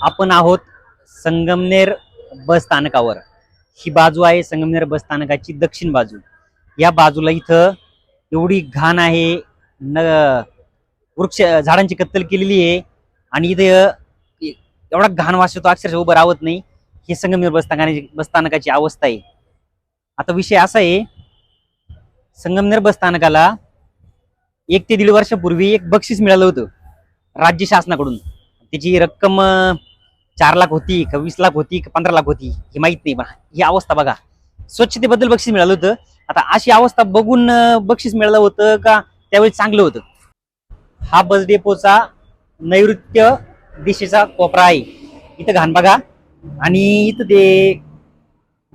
आपण आहोत संगमनेर बस स्थानकावर. ही बाजू आहे संगमनेर बस स्थानकाची दक्षिण बाजू. या बाजूला इथं एवढी घाण आहे न वृक्ष झाडांची कत्तल केलेली आहे आणि इथे एवढा घाण वास येतो अक्षरशः उभं राहत नाही. हे संगमनेर बस बसस्थानकाची बस स्थानकाची अवस्था आहे. आता विषय असा आहे संगमनेर बस स्थानकाला एक ते दीड वर्षापूर्वी एक बक्षीस मिळालं होतं राज्य शासनाकडून. त्याची रक्कम चार लाख होती का वीस लाख होती का पंधरा लाख होती हे माहीत नाही बघा ही अवस्था बघा. स्वच्छतेबद्दल बक्षीस मिळालं होतं. आता अशी अवस्था बघून बक्षीस मिळालं होतं का त्यावेळी चांगलं होतं? हा बस डेपोचा नैऋत्य दिशेचा कोपरा आहे. इथं घाण बघा. आणि इथं ते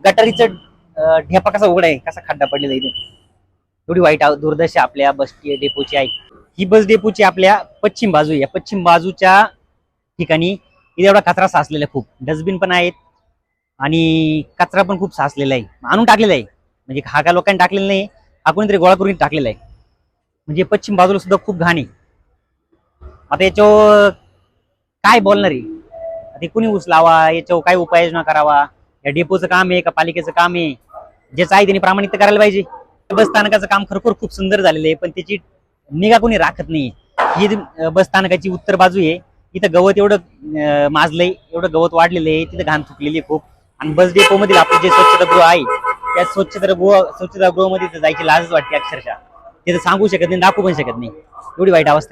गटारीचं ढेपा कसा उघडा आहे कसा खड्डा पडलेला इथे. एवढी वाईट दुर्दशा आपल्या बस डेपोची आहे. ही बस डेपोची आपल्या पश्चिम बाजू या पश्चिम बाजूच्या ठिकाणी इथे एवढा कचरा साचलेला आहे खूप. डस्टबिन पण आहेत आणि कचरा पण खूप साचलेला आहे. आणून टाकलेला आहे. म्हणजे हा काय लोकांनी टाकलेला नाही हा कोणीतरी गोळा करून टाकलेला आहे. म्हणजे पश्चिम बाजूला सुद्धा खूप घाण आहे. आता याच्यावर काय बोलणार आहे? ते कुणी उचलावा याच्यावर काय उपाययोजना करावा? या डेपोचं काम आहे का पालिकेचं काम आहे? ज्याचं आहे त्यांनी प्रामाणिक करायला पाहिजे. बस स्थानकाचं काम खरोखर खूप सुंदर झालेलं आहे पण त्याची निगा कोणी राखत नाही. ही बस स्थानकाची उत्तर बाजू आहे इथं गवत एवढं माजलंय एवढं गवत वाढलेलं आहे तिथं घाण थुकलेली आहे खूप. आणि बस डेपो मधील आपलं जे स्वच्छतागृह आहे त्या स्वच्छतागृह स्वच्छतागृहामध्ये जायची लाजच वाटते अक्षरशः. तिथं सांगू शकत नाही दाखवू पण शकत नाही. एवढी वाईट अवस्था आहे.